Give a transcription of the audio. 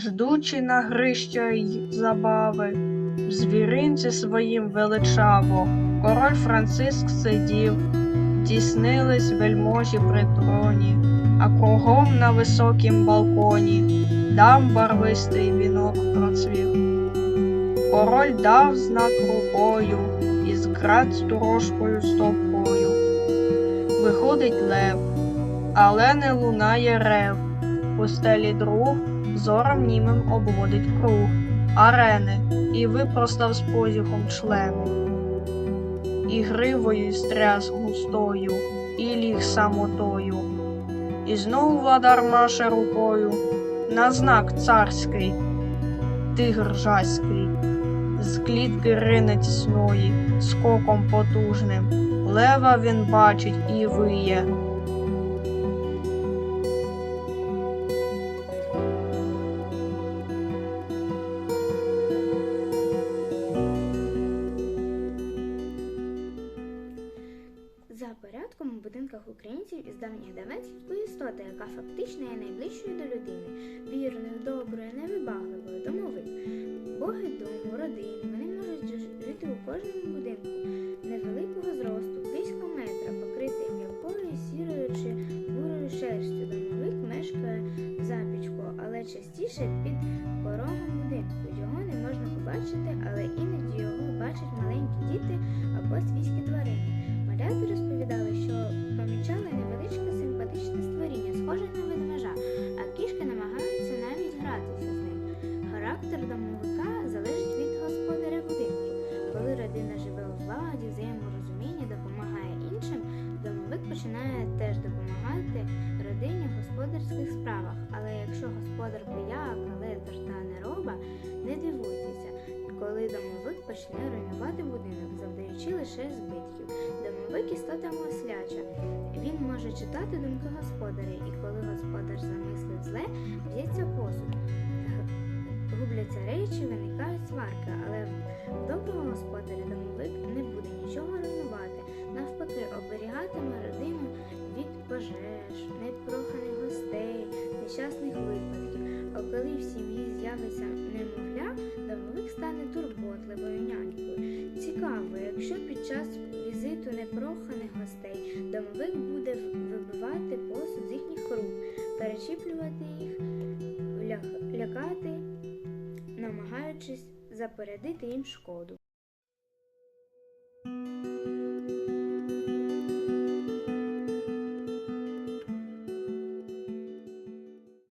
ждучи на грища й забави, в звіринці своїм величаво, король Франциск сидів, тіснились вельможі при троні, а кругом на високім балконі дам барвистий вінок процвів. Король дав знак рукою і зград сторожкою стовпою. Виходить лев, але не лунає рев. У стелі друг зором німим обводить круг арени і випростав з позіхом члени. І гривою стряс густою, і ліг самотою. І знов владар маше рукою на знак царський, тигр жаський, з клітки рине тісної, скоком потужним. Лева він бачить і виє. У будинках українців із давніх давен слідкує істота, яка фактично є найближчою до людини, вірною, доброю, невибагливою, домовик. Боги дому, родини, вони можуть жити у кожному будинку невеликого зросту, близько метра, покритий м'якою, сірою чи бурою шерстю. Домовик мешкає в запічку, але частіше під порогом будинку. Його не можна побачити, але іноді його бачать маленькі діти або свійські тварини. Малята розповідали, що помічали невеличке симпатичне створіння, схоже на ведмежа, а кішки намагаються навіть гратися з ним. Характер домовика залежить від господаря будинку. Коли родина живе у злагоді, взаєморозумінні, допомагає іншим, домовик починає теж допомагати родині в господарських справах. Але якщо господар пияк, ледер та нероба, не дивуйтеся, коли домовик почне руйнувати будинок, завдаючи лише збитків. Домовик істота мисляча. Він може читати думки господаря, і коли господар замислив зле, б'ється посуд. Губляться речі, виникають сварки, але в доброго господаря домовик не буде нічого руйнувати. Навпаки, оберігатиме родину від пожеж, непроханих коли в сім'ї з'явиться немовля, домовик стане турботливою нянькою. Цікаво, якщо під час візиту непроханих гостей домовик буде вибивати посуд з їхніх рук, перечіплювати їх, лякати, намагаючись запорядити їм шкоду.